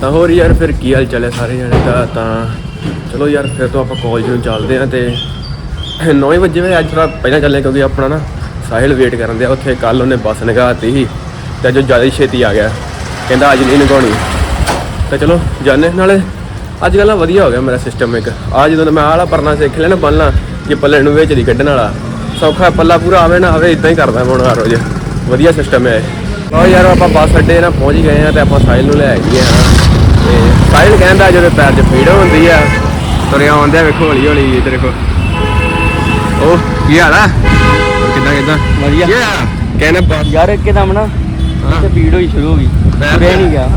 ਤਾਂ ਹੋਰ ਯਾਰ ਫਿਰ ਕੀ ਹਾਲ ਚਾਲ ਹੈ ਸਾਰੇ ਜਣੇ ਦਾ? ਤਾਂ ਚਲੋ ਯਾਰ ਫਿਰ ਤੋਂ ਆਪਾਂ ਕਾਲਜ ਨੂੰ ਚੱਲਦੇ ਆਂ ਤੇ 9 ਵਜੇ ਵੇ ਅੱਜ ਥੋੜਾ ਪਹਿਲਾਂ ਚੱਲੇ ਕਿਉਂਕਿ ਆਪਣਾ ਨਾ ਸਾਹਿਲ ਵੇਟ ਕਰਨ ਦਿਆ। ਉੱਥੇ ਕੱਲ ਉਹਨੇ ਬੱਸ ਨਗਾਤੀ ਸੀ ਤੇ ਅੱਜ ਉਹ ਜ਼ਿਆਦਾ ਛੇਤੀ ਆ ਗਿਆ। ਕਹਿੰਦਾ ਅੱਜ ਨਹੀਂ ਨਗਾਉਣੀ। ਤਾਂ ਚਲੋ ਜਾਣੇ ਨਾਲੇ ਅੱਜ ਕੱਲ੍ਹ ਵਧੀਆ ਹੋ ਗਿਆ ਮੇਰਾ ਸਿਸਟਮ ਇੱਕ। ਆ ਜਦੋਂ ਮੈਂ ਆਲਾ ਪਰਨਾ ਸਿੱਖ ਲੈਣਾ ਨਾ ਬੰਨਣਾ ਜੇ ਪੱਲੇ ਨੂੰ ਵਿੱਚ ਦੀ ਕੱਢਣ ਵਾਲਾ। ਸੌਖਾ ਪੱਲਾ ਪੂਰਾ ਆਵੇ ਨਾ ਆਵੇ ਇਦਾਂ ਹੀ ਕਰਦਾ ਮੈਂ ਹੁਣ ਹਰ ਰੋਜ਼। ਵਧੀਆ ਸਿਸਟਮ ਹੈ ਆਹ ਯਾਰ ਆਪਾਂ ਬੱਸ ਅੱਡੇ ਨਾ ਪਹੁੰਚ ਗਏ ਆ ਤੇ ਆਪਾਂ ਸਾਹਿਲ ਨੂੰ ਲੈ ਗਏ ਆ ਤੇ ਸਾਹਿਲ ਕਹਿੰਦਾ ਜਦੋਂ ਪੈਰ 'ਚ ਪੀੜ ਹੁੰਦੀ ਆ ਤੁਰਿਆ ਆਉਂਦਿਆ ਵੇਖੋ ਹੌਲੀ ਹੌਲੀ ਇੱਧਰ ਦੇਖੋ ਉਹ ਕੀ ਹਾਲ ਆ? ਕਿੱਦਾਂ ਕਿੱਦਾਂ? ਵਧੀਆ। ਕਹਿੰਦੇ ਬੱਸ ਯਾਰ ਇੱਕਦਮ ਨਾ ਹਾਂ। ਤੇ ਭੀੜ ਹੋਈ ਸ਼ੁਰੂ ਹੋ ਗਈ। ਤੇ- ਨਹੀਂ ਗਿਆ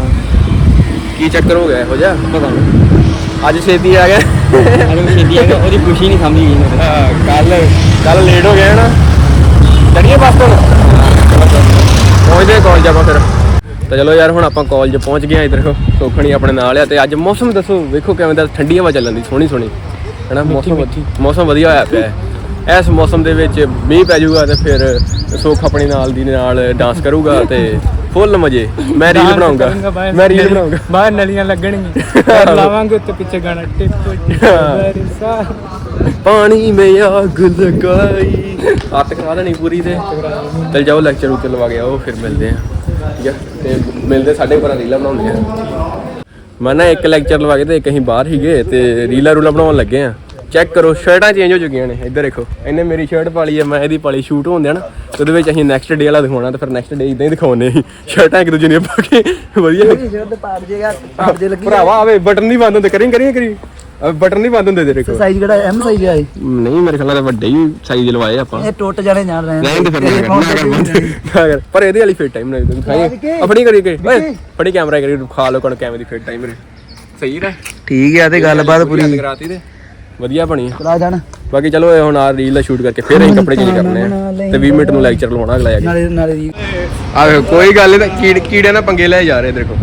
ਕੀ ਚੱਕਰ ਹੋ ਗਿਆ ਇਹੋ ਜਿਹਾ? ਪਤਾ ਨਹੀਂ। ਅੱਜ ਛੇਤੀ ਆ ਗਿਆ। ਮੈਂ ਛੇਤੀ ਆ ਗਿਆ ਉਹਦੀ ਖੁਸ਼ੀ ਨਹੀਂ ਸਮਝੀ ਗਈ ਮੇਰੇ ਕੱਲ ਕੱਲ ਲੇਟ ਹੋ ਗਿਆ ਨਾ। ਚੜੀਏ ਬੱਸ ਤੋਂ। ਕਾਲਜ ਆਪਾਂ ਫਿਰ। ਤਾਂ ਚਲੋ ਯਾਰ ਹੁਣ ਆਪਾਂ ਕਾਲਜ ਪਹੁੰਚ ਗਏ ਆ ਇਧਰ। ਸੋਖਣੀ ਆਪਣੇ ਨਾਲ ਆ ਤੇ ਅੱਜ ਮੌਸਮ ਦੱਸੋ ਵੇਖੋ ਕਿਵੇਂ ਦਾ ਠੰਡੀ ਹਵਾ ਚੱਲਣ ਦੀ ਸੋਹਣੀ ਸੋਹਣੀ। ਹੈਨਾ ਮੌਸਮ ਮੌਸਮ ਵਧੀਆ ਹੋਇਆ ਪਿਆ ਹੈ। ਇਸ ਮੌਸਮ ਦੇ ਵਿੱਚ ਮੀਂਹ ਪੈ ਜਾਊਗਾ ਤੇ ਫਿਰ ਸੁੱਖ ਆਪਣੀ ਨਾਲ ਦੀ ਨਾਲ ਡਾਂਸ ਕਰੂਗਾ ਤੇ ਫੁੱਲ ਮਜ਼ੇ। ਮੈਂ ਰੀਲ ਬਣਾਉਂਗਾ। ਮੈਂ ਰੀਲ ਬਣਾਉਂਗਾ। ਬਾਹਰ ਨਲੀਆਂ ਲੱਗਣਗੀਆਂ। ਲਾਵਾਂਗੇ ਉੱਤੇ ਪਿੱਛੇ ਗਾਣਾ ਟਿਪ ਟਿਪ ਪਾਣੀ ਮੇ ਆਗ ਲਗਾਈ। ਆਤ ਕਰਾ ਦੇਣੀ ਪੂਰੀ ਤੇ। ਚਲ ਜਾਓ ਲੈਕਚਰ ਉੱਤੇ ਲਵਾ ਗਿਆ ਉਹ ਫਿਰ ਮਿਲਦੇ ਆ ਠੀਕ ਆ? ਤੇ ਮਿਲਦੇ ਸਾਡੇ ਘਰਾਂ ਰੀਲਾਂ ਬਣਾਉਂਦੇ ਆ। ਮੈਂ ਨਾ ਇੱਕ ਲੈਕਚਰ ਲਵਾ ਕੇ ਤੇ ਅਸੀਂ ਬਾਹਰ ਹੀ ਗਏ ਤੇ ਰੀਲਾਂ ਰੂਲਾਂ ਬਣਾਉਣ ਲੱਗੇ ਆ। ਚੈੱਕ ਕਰੋ ਸ਼ਰਟਾਂ ਚੇਂਜ ਹੋ ਚੁੱਕੀਆਂ ਨੇ ਇੱਧਰ ਦੇਖੋ। ਇਹਨੇ ਮੇਰੀ ਸ਼ਰਟ ਪਾ ਲਈ ਹੈ ਮੈਂ ਇਹਦੀ ਪਾਲੀ ਸ਼ੂਟ ਹੁੰਦੇ ਆ ਨਾ ਤੇ ਉਹਦੇ ਵਿੱਚ ਅਸੀਂ ਨੈਕਸਟ ਡੇ ਵਾਲਾ ਦਿਖਾਉਣਾ ਤੇ ਫਿਰ ਨੈਕਸਟ ਡੇ ਇਦਾਂ ਹੀ ਦਿਖਾਉਣੇ ਸੀ। ਸ਼ਰਟਾਂ ਇੱਕ ਦੂਜੇ ਦੀਆਂ ਪਾ ਕੇ ਵਧੀਆ। ਸ਼ਰਟ ਪਾੜ ਜੇਗਾ ਪਾੜ ਜੇ ਲੱਗੀ ਭਰਾਵਾ ਆਵੇ ਬਟਨ ਨਹੀਂ ਬੰਦ ਹੁੰਦੇ ਕਰੀ ਕਰੀ ਕਰੀ। ਬਟਨ ਨਹੀਂ ਬੰਦ ਹੁੰਦੇ ਤੇਰੇ ਕੋਲ? ਸਾਈਜ਼ ਕਿਹੜਾ ਐਮ ਸਾਈਜ਼ ਆ ਇਹ? ਨਹੀਂ ਮੇਰੇ ਖਿਆਲ ਨਾਲ ਵੱਡੇ ਹੀ ਸਾਈਜ਼ ਲਵਾਏ ਆਪਾਂ। ਇਹ ਟੁੱਟ ਜਾਣੇ ਜਾਣ ਰਹੇ ਨਹੀਂ ਤੇ ਫਿਰ ਨਾ ਕਰ ਨਾ ਕਰ ਬੰਦ। ਨਾ ਕਰ ਪਰ ਇਹਦੀ ਵਾਲੀ ਫਿਟ ਟਾਈਮ ਨਹੀਂ ਦਿਖਾਈ ਆਪਣੀ ਕਰੀ ਕੇ ਓਏ ਫੜੀ ਕੈਮਰਾ ਕਰੀ ਖਾ ਲੋ ਕਣ ਕੈਮਰੇ ਦੀ ਫਿਟ ਟਾਈਮ ਮੇਰੇ ਸਹੀ ਰ ਠੀਕ ਆ ਤੇ ਗੱਲਬਾਤ ਪੂਰੀ। ਕਰਾਤੀ ਤੇ। ਵਧੀਆ ਬਣੀ ਚਲਾ ਜਾਣ। ਬਾਕੀ ਚਲੋ ਇਹ ਹੁਣ ਆ ਰੀਲ ਦਾ ਸ਼ੂਟ ਕਰਕੇ ਫਿਰ ਅਸੀਂ ਕੱਪੜੇ ਚੇਂਜ ਕਰਨੇ ਆ। ਤੇ 20 ਮਿੰਟ ਨੂੰ ਲੈਕਚਰ ਲਵਾਉਣਾ ਅਗਲਾ ਜਾ ਕੇ ਨਾਲੇ ਨਾਲੇ ਆ ਕੋਈ ਗੱਲ ਨਹੀਂ ਕੀੜ ਕੀੜੇ ਨਾਲ ਪੰਗੇ ਲੈ ਜਾ ਰਹੇ ਦੇਖੋ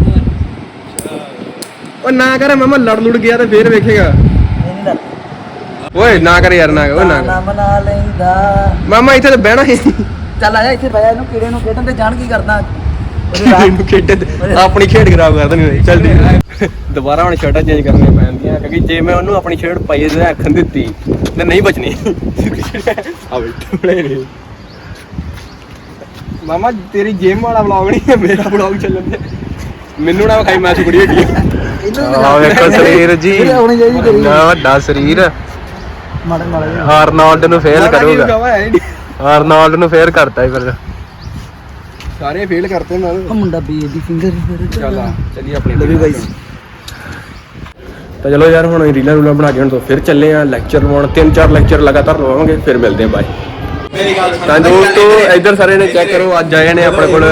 ਓ ਨਾ ਕਰ ਮਮਾ ਲੜ ਲੁੜ ਗਿਆ ਤੇ ਫੇਰ ਵੇਖੇਗਾ। ਨਹੀਂ ਓਏ ਨਾ ਕਰ ਯਾਰ ਨਾ ਕਰ, ਓਏ ਨਾ ਕਰ। ਨਾ ਮਨਾ ਲੈਂਦਾ। ਮਾਮਾ ਇੱਥੇ ਤਾਂ ਬਹਿਣਾ ਹੀ ਚੱਲ ਆਇਆ ਇੱਥੇ ਪਿਆ ਇਹਨੂੰ ਕੀੜੇ ਨੂੰ ਖੇਡਣ ਤੇ ਜਾਣ ਕੀ ਕਰਦਾ? ਉਹਦੇ ਰਾਤ ਇਹਨੂੰ ਖੇਡ ਆਪਣੀ ਖੇਡ ਖਰਾਬ ਕਰ ਦੇਣੀ ਚੱਲ ਠੀਕ ਦੁਬਾਰਾ ਹੁਣ ਸ਼ਰਟਾਂ ਚੇਂਜ ਕਰਨੀਆਂ ਪੈਣਦੀਆਂ ਕਿਉਂਕਿ ਜੇ ਮੈਂ ਉਹਨੂੰ ਆਪਣੀ ਸ਼ਰਟ ਪਾਈ ਤੇ ਅੱਖਾਂ ਦਿੱਤੀ ਤੇ ਨਹੀਂ ਬਚਣੀ। ਆ ਬੈਠੇ ਨੇ। ਮਾਮਾ ਤੇਰੀ ਜਿਮ ਵਾਲਾ ਵਲੌਗ ਨਹੀਂ ਹੈ ਮੇਰਾ ਵਲੌਗ ਚੱਲਣ ਦੇ। ਮੈਨੂੰ ਨਾ ਵਿਖਾਈ ਮੈਂ ਸੁਕੜੀ ਹੈਗੀ ਆਹ ਵੇਖੋ ਸਰੀਰ ਜੀ। ਕਰੀ ਇੰਨਾ ਵੱਡਾ ਸਰੀਰ। ਮਾੜਾ ਮਾੜਾ ਜਿਹਾ। ਆਰਨੋਲਡ ਨੂੰ ਫੇਲ ਕਰੂਗਾ। ਆਰਨੋਲਡ ਨੂੰ ਫੇਲ ਕਰਤਾ ਹੀ ਫਿਰ। ਸਾਰੇ ਫੇਲ ਕਰਤੇ ਮੈਂ ਉਹ ਮੁੰਡਾ ਬੀ ਦੀ ਫਿੰਗਰ ਚੱਲ ਆ ਚੱਲੀ ਆਪਣੀ ਲਵੀ ਗਾਈਸ ਤਾਂ। ਚਲੋ ਯਾਰ ਹੁਣ ਰੀਲਾਂ ਰੂਲਾਂ ਬਣਾ ਕੇ ਹੁਣ ਤੋਂ ਫਿਰ ਚੱਲੇ ਆ। ਲੈਕਚਰ ਲਵਾਉਣ। ਤਿੰਨ ਚਾਰ ਲੈਕਚਰ ਲਗਾਤਾਰ ਲਵਾਵਾਂਗੇ ਫਿਰ ਮਿਲਦੇ ਆ ਬਾਏ ਤਾਂ ਦੋਸਤੋ ਇੱਧਰ ਸਾਰੇ ਨੇ ਚੈੱਕ ਕਰੋ ਅੱਜ ਆਏ ਨੇ ਆਪਣੇ ਕੋਲ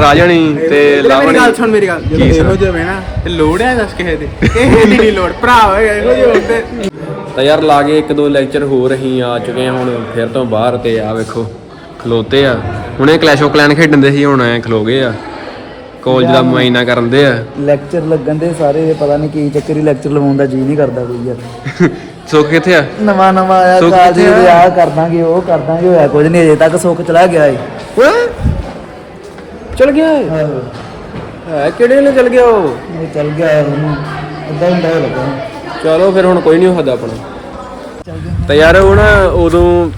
ਰਾਜਣੀ ਤੇ ਲਾਵਣੀ ਗੱਲ ਸੁਣ ਮੇਰੀ ਗੱਲ। ਜਦੋਂ? ਇਹੋ ਜਿਹਾ ਵੇ ਨਾ ਤੇ ਲੋੜ ਹੈ ਦੱਸ ਕਿਸੇ ਦੇ? ਕਿਸੇ ਦੀ ਨਹੀਂ ਲੋੜ। ਭਰਾ ਹੋਏਗਾ ਇਹੋ ਜਿਹੇ ਹੁੰਦੇ। ਤਾਂ ਯਾਰ ਲਾ ਕੇ ਇੱਕ ਦੋ ਲੈਕਚਰ ਹੋਰ ਅਸੀਂ ਆ ਚੁੱਕੇ ਆ ਹੁਣ ਫਿਰ ਤੋਂ ਬਾਹਰ ਤੇ ਆ ਵੇਖੋ ਖਲੋਤੇ ਆ। ਹੁਣੇ ਕਲੈਸ਼ ਆਫ ਕਲੈਨ ਖੇਡਣ ਦੇ ਸੀ ਹੁਣ ਐ ਖਲੋ ਗਏ ਆ। ਕਾਲਜ ਦਾ ਮੁਆਇਨਾ ਕਰਨ ਦੇ ਆ। ਲੈਕਚਰ ਲੱਗਣ ਦੇ ਸਾਰੇ ਪਤਾ ਨਹੀਂ ਕੀ ਚੱਕਰ ਹੀ ਲੈਕਚਰ ਲਵਾਉਣ ਦਾ ਜੀ ਨਹੀਂ ਕਰਦਾ ਕੋਈ ਯਾਰ। ਸੁੱਖ ਕਿੱਥੇ ਆ? ਨਵਾਂ ਨਵਾਂ ਆਇਆ ਸੁੱਖ ਕਾਲਜ ਕਿੱਥੇ ਦੇ ਆ? ਆ ਕਰ ਦਾਂਗੇ ਉਹ ਕਰ ਦਾਂਗੇ ਹੋਇਆ ਕੁਝ ਨਹੀਂ ਅਜੇ ਤੱਕ ਸੁੱਖ ਚਲਾ ਗਿਆ ਏ। ਓਏ ਚਲ ਗਿਆ ਇਹ? ਹੈ। ਕਿਹੜੇ ਨੇ ਚਲ ਗਿਆ ਉਹ? ਇਹ ਚੱਲ ਗਿਆ ਉਹਨੂੰ ਅੱਧਾ ਘੰਟਾ ਹੋ ਲੱਗਾ। ਚਲੋ ਫਿਰ ਹੁਣ ਕੋਈ ਨਹੀਂ ਹੱਦਾ ਆਪਣਾ। ਤਾਂ ਯਾਰ ਨਾ ਉਦੋਂ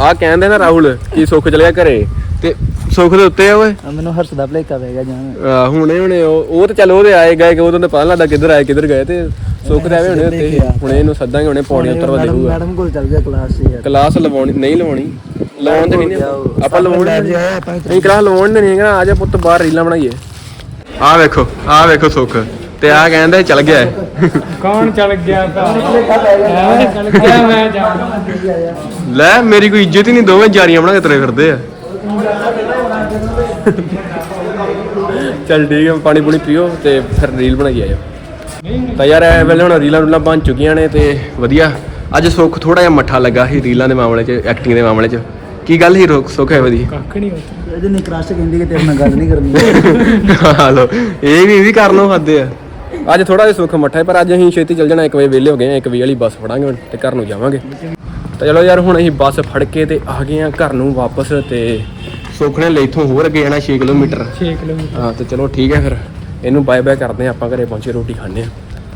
ਆ ਕਹਿੰਦੇ ਨਾ ਰਾਹੁਲ ਕਿ ਸੁੱਖ ਚਲ ਗਿਆ ਘਰੇ। ਤੇ ਸੁੱਖ ਦੇ ਉੱਤੇ ਆ ਓਏ? ਆ ਮੈਨੂੰ ਹਰਸ਼ ਦਾ ਭਲੇਖਾ ਪੈ ਗਿਆ ਜਾਨ ਆ, ਹੁਣੇ ਹੁਣੇ ਉਹ ਉਹ ਤੇ ਚੱਲ ਉਹਦੇ ਆਏ ਗਏ ਕਿ ਉਦੋਂ ਤਾਂ ਪਤਾ ਨੀ ਲੱਗਦਾ ਕਿੱਧਰ ਆਏ ਕਿੱਧਰ ਗਏ ਤੇ ਸੁੱਖ ਦੇ ਆਵੇ ਹੁਣੇ ਉੱਤੇ ਹੀ। ਹੁਣੇ ਇਹਨੂੰ ਸੱਦਾਂਗੇ ਹੁਣੇ ਪੌੜੀ ਉੱਤਰਵਾ ਮੈਡਮ ਦੇਊਗਾ ਮੈਡਮ ਕੋਲ ਚੱਲ ਗਿਆ ਕਲਾਸ 'ਚ ਯਾਰ। ਕਲਾਸ ਲਵਾਉਣੀ ਨਹੀਂ ਲਵਾਉਣੀ। ਲਾਉਣ ਤੇ ਨਹੀਂ ਆਪਾਂ। ਆਪਾਂ ਲਵਾਉਣੀ ਨਹੀਂ। ਆਪਾਂ ਨਹੀਂ ਕਲਾਸ ਲਵਾਉਣ ਨਹੀਂ ਹੈਗਾ। ਆ ਜਾ ਪੁੱਤ ਬਾਹਰ ਰੀਲਾਂ ਬਣਾਈਏ। ਆ ਵੇਖੋ ਆ ਵੇਖੋ ਸੁੱਖ। ਤੇ ਆ ਕਹਿੰਦਾ ਚੱਲ ਗਿਆ ਹੈ। ਕੌਣ ਚੱਲ ਗਿਆ ਭਰਾ ਚੱਲ ਗਿਆ ਮੈਂ ਜਾਣਾ। ਲੈ ਮੇਰੀ ਕੋਈ ਇੱਜ਼ਤ ਹੀ ਨਹੀਂ ਦੋਵੇਂ ਜਾਰੀਆਂ ਬਣਾ ਕੇ ਤੁਰੇ ਫਿਰਦੇ ਆ। ਚੱਲ ਠੀਕ ਹੈ ਪਾਣੀ ਪੂਣੀ ਪੀਓ ਤੇ ਫਿਰ ਰੀਲ ਬਣਾਈ ਆਇਓ। ਤਾਂ ਯਾਰ ਐ ਵੇਲੇ ਹੁਣ ਰੀਲਾਂ ਰੂਲਾਂ ਬਣ ਚੁੱਕੀਆਂ ਨੇ ਤੇ ਵਧੀਆ। ਅੱਜ ਸੁੱਖ ਥੋੜਾ ਜਿਹਾ ਮੱਠਾ ਲੱਗਾ ਸੀ ਰੀਲਾਂ ਦੇ ਮਾਮਲੇ 'ਚ ਐਕਟਿੰਗ ਦੇ ਮਾਮਲੇ 'ਚ। ਕੀ ਗੱਲ ਸੀ ਰੁੱਖ- ਸੁੱਖ ਹੈ ਵਧੀਆ ਕੱਖ ਨਹੀਂ ਹੁੰਦਾ ਇਹਦੇ ਨੇ ਕ੍ਰਸ਼ ਕਹਿੰਦੀ ਕਿ ਤੇਰੇ ਨਾਲ ਗੱਲ ਨਹੀਂ ਕਰਨੀ। ਹਾਲੋ ਇਹ ਵੀ ਇਹ ਵੀ ਕਰਨੋਂ ਖਾਦੇ ਆ। ਅੱਜ ਥੋੜਾ ਜਿਹਾ ਸੁੱਖ ਮੱਠਾ ਹੈ ਪਰ ਅੱਜ ਅਸੀਂ ਛੇਤੀ ਚੱਲ ਜਾਣਾ 1 ਵਜੇ ਵਿਹਲੇ ਹੋ ਗਏ ਆ 1 ਵਜੇ ਵਾਲੀ ਬੱਸ ਫੜਾਂਗੇ ਹੁਣ ਤੇ ਘਰ ਨੂੰ ਜਾਵਾਂਗੇ। ਤਾਂ ਚਲੋ ਯਾਰ ਹੁਣ ਅਸੀਂ ਬੱਸ ਫੜ ਕੇ ਤੇ ਆ ਗਏ ਆ ਘਰ ਨੂੰ ਵਾਪਸ ਤੇ ਸੁੱਖ ਨੇ ਲਈ ਇੱਥੋਂ ਹੋਰ ਅੱਗੇ ਜਾਣਾ 6 ਕਿਲੋਮੀਟਰ। 6 ਕਿਲੋਮੀਟਰ। ਹਾਂ ਤੇ ਚਲੋ ਠੀਕ ਹੈ ਫਿਰ। ਇਹਨੂੰ ਬਾਏ ਬਾਏ ਕਰਦੇ ਆ ਆਪਾਂ ਘਰੇ ਪਹੁੰਚੇ ਰੋਟੀ ਖਾਣੇ ਆ